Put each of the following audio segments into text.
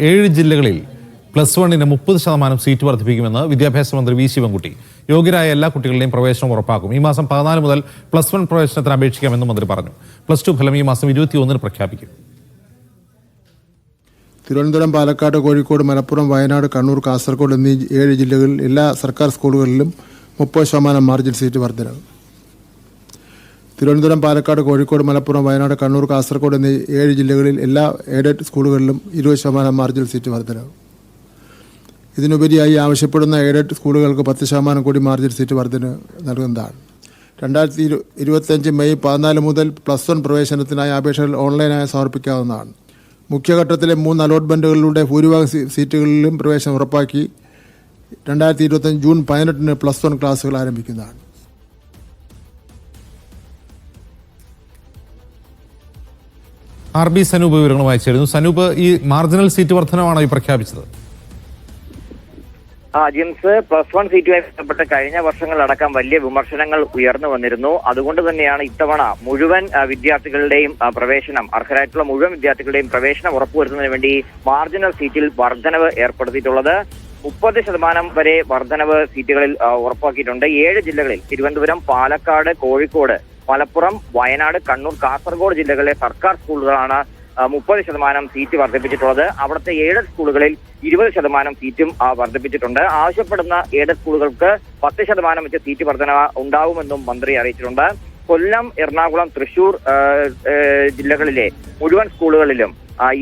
ഏഴ് ജില്ലകളിൽ പ്ലസ് വണ്ണിന് മുപ്പത് ശതമാനം സീറ്റ് വർദ്ധിപ്പിക്കുമെന്ന് വിദ്യാഭ്യാസ മന്ത്രി വി ശിവൻകുട്ടി. യോഗ്യരായ എല്ലാ കുട്ടികളുടെയും പ്രവേശനം ഉറപ്പാക്കും. ഈ മാസം പതിനാല് മുതൽ പ്ലസ് വൺ പ്രവേശനത്തിന് അപേക്ഷിക്കാമെന്നും മന്ത്രി പറഞ്ഞു. പ്ലസ് ടു ഫലം ഈ മാസം ഇരുപത്തി ഒന്നിന് പ്രഖ്യാപിക്കും. തിരുവനന്തപുരം പാലക്കാട് കോഴിക്കോട് മലപ്പുറം വയനാട് കണ്ണൂർ കാസർഗോഡ് എന്നീ ഏഴ് ജില്ലകളിൽ എല്ലാ സർക്കാർ സ്കൂളുകളിലും മുപ്പത് ശതമാനം മാർജിൻ സീറ്റ് വർധനവ്. തിരുവനന്തപുരം പാലക്കാട് കോഴിക്കോട് മലപ്പുറം വയനാട് കണ്ണൂർ കാസർഗോഡ് എന്നീ ഏഴ് ജില്ലകളിൽ എല്ലാ എയ്ഡഡ് സ്കൂളുകളിലും ഇരുപത് ശതമാനം മാർജിൻ സീറ്റ് വർധനവ്. ഇതിനുപരിയായി ആവശ്യപ്പെടുന്ന എയ്ഡഡ് സ്കൂളുകൾക്ക് പത്ത് ശതമാനം കൂടി മാർജിൻ സീറ്റ് വർധന നൽകുന്നതാണ്. രണ്ടായിരത്തി ഇരു ഇരുപത്തഞ്ച് മെയ് പതിനാല് മുതൽ പ്ലസ് വൺ പ്രവേശനത്തിനായി അപേക്ഷകൾ ഓൺലൈനായി സമർപ്പിക്കാവുന്നതാണ്. മുഖ്യഘട്ടത്തിലെ മൂന്ന് അലോട്ട്മെന്റുകളിലൂടെ ഭൂരിഭാഗം സീറ്റുകളിലും പ്രവേശനം ഉറപ്പാക്കി രണ്ടായിരത്തി ഇരുപത്തഞ്ച് ജൂൺ പതിനെട്ടിന് പ്ലസ് വൺ ക്ലാസ്സുകൾ ആരംഭിക്കുന്നതാണ്. ആർ ബി സനൂപ് വിവരങ്ങളുമായി ചേരുന്നു സനൂപ് ഈ മാർജിനൽ സീറ്റ് വർധനമാണോ ഈ പ്രഖ്യാപിച്ചത്? ആ ജിംസ് പ്ലസ് വൺ സീറ്റുമായി ബന്ധപ്പെട്ട് കഴിഞ്ഞ വർഷങ്ങളടക്കം വലിയ വിമർശനങ്ങൾ ഉയർന്നു വന്നിരുന്നു. അതുകൊണ്ട് തന്നെയാണ് ഇത്തവണ മുഴുവൻ വിദ്യാർത്ഥികളുടെയും പ്രവേശനം അർഹരായിട്ടുള്ള മുഴുവൻ വിദ്യാർത്ഥികളുടെയും പ്രവേശനം ഉറപ്പുവരുത്തുന്നതിന് വേണ്ടി മാർജിനൽ സീറ്റിൽ വർധനവ് ഏർപ്പെടുത്തിയിട്ടുള്ളത്. മുപ്പത് ശതമാനം വരെ വർധനവ് സീറ്റുകളിൽ ഉറപ്പാക്കിയിട്ടുണ്ട്. ഏഴ് ജില്ലകളിൽ തിരുവനന്തപുരം പാലക്കാട് കോഴിക്കോട് മലപ്പുറം വയനാട് കണ്ണൂർ കാസർഗോഡ് ജില്ലകളിലെ സർക്കാർ സ്കൂളുകളാണ് മുപ്പത് ശതമാനം സീറ്റ് വർദ്ധിപ്പിച്ചിട്ടുള്ളത്. അവിടുത്തെ എയ്ഡഡ് സ്കൂളുകളിൽ ഇരുപത് ശതമാനം സീറ്റും വർദ്ധിപ്പിച്ചിട്ടുണ്ട്. ആവശ്യപ്പെടുന്ന എയ്ഡഡ് സ്കൂളുകൾക്ക് പത്ത് ശതമാനം വെച്ച് സീറ്റ് വർധന ഉണ്ടാവുമെന്നും മന്ത്രി അറിയിച്ചിട്ടുണ്ട്. കൊല്ലം എറണാകുളം തൃശൂർ ജില്ലകളിലെ മുഴുവൻ സ്കൂളുകളിലും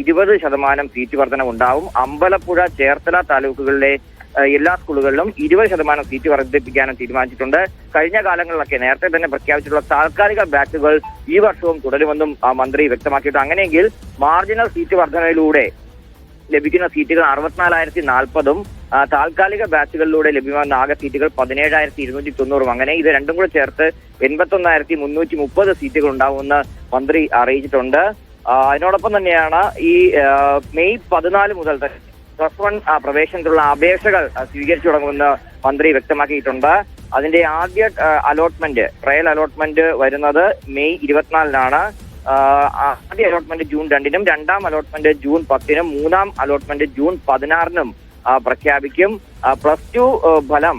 ഇരുപത് ശതമാനം സീറ്റ് വർധന ഉണ്ടാവും. അമ്പലപ്പുഴ ചേർത്തല താലൂക്കുകളിലെ എല്ലാ സ്കൂളുകളിലും ഇരുപത് ശതമാനം സീറ്റ് വർദ്ധിപ്പിക്കാനും തീരുമാനിച്ചിട്ടുണ്ട്. കഴിഞ്ഞ കാലങ്ങളിലൊക്കെ നേരത്തെ തന്നെ പ്രഖ്യാപിച്ചിട്ടുള്ള താൽക്കാലിക ബാച്ചുകൾ ഈ വർഷവും തുടരുമെന്നും മന്ത്രി വ്യക്തമാക്കിയിട്ടുണ്ട്. അങ്ങനെയെങ്കിൽ മാർജിനൽ സീറ്റ് വർധനയിലൂടെ ലഭിക്കുന്ന സീറ്റുകൾ അറുപത്തിനാലായിരത്തി നാൽപ്പതും താൽക്കാലിക ബാച്ചുകളിലൂടെ ലഭ്യമാകുന്ന ആകെ സീറ്റുകൾ പതിനേഴായിരത്തി ഇരുന്നൂറ്റി തൊണ്ണൂറും അങ്ങനെ ഇത് രണ്ടും കൂടെ ചേർത്ത് എൺപത്തൊന്നായിരത്തി മുന്നൂറ്റി മുപ്പത് സീറ്റുകൾ ഉണ്ടാവുമെന്ന് മന്ത്രി അറിയിച്ചിട്ടുണ്ട്. അതിനോടൊപ്പം തന്നെയാണ് ഈ മെയ് പതിനാല് മുതൽ തന്നെ പ്ലസ് വൺ പ്രവേശനത്തിലുള്ള അപേക്ഷകൾ സ്വീകരിച്ചു തുടങ്ങുമെന്ന് മന്ത്രി വ്യക്തമാക്കിയിട്ടുണ്ട്. അതിന്റെ ആദ്യ അലോട്ട്മെന്റ് ട്രയൽ അലോട്ട്മെന്റ് വരുന്നത് മെയ് ഇരുപത്തിനാലിനാണ്. ആദ്യ അലോട്ട്മെന്റ് ജൂൺ രണ്ടിനും രണ്ടാം അലോട്ട്മെന്റ് ജൂൺ പത്തിനും മൂന്നാം അലോട്ട്മെന്റ് ജൂൺ പതിനാറിനും പ്രഖ്യാപിക്കും. പ്ലസ് ടു ഫലം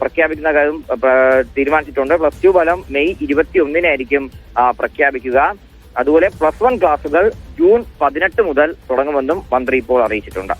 പ്രഖ്യാപിക്കുന്ന കാര്യം തീരുമാനിച്ചിട്ടുണ്ട്. പ്ലസ് ടു ഫലം മെയ് ഇരുപത്തി ഒന്നിനായിരിക്കും പ്രഖ്യാപിക്കുക. അതുപോലെ പ്ലസ് വൺ ക്ലാസുകൾ ജൂൺ പതിനെട്ട് മുതൽ തുടങ്ങുമെന്നും മന്ത്രി ഇപ്പോൾ അറിയിച്ചിട്ടുണ്ട്.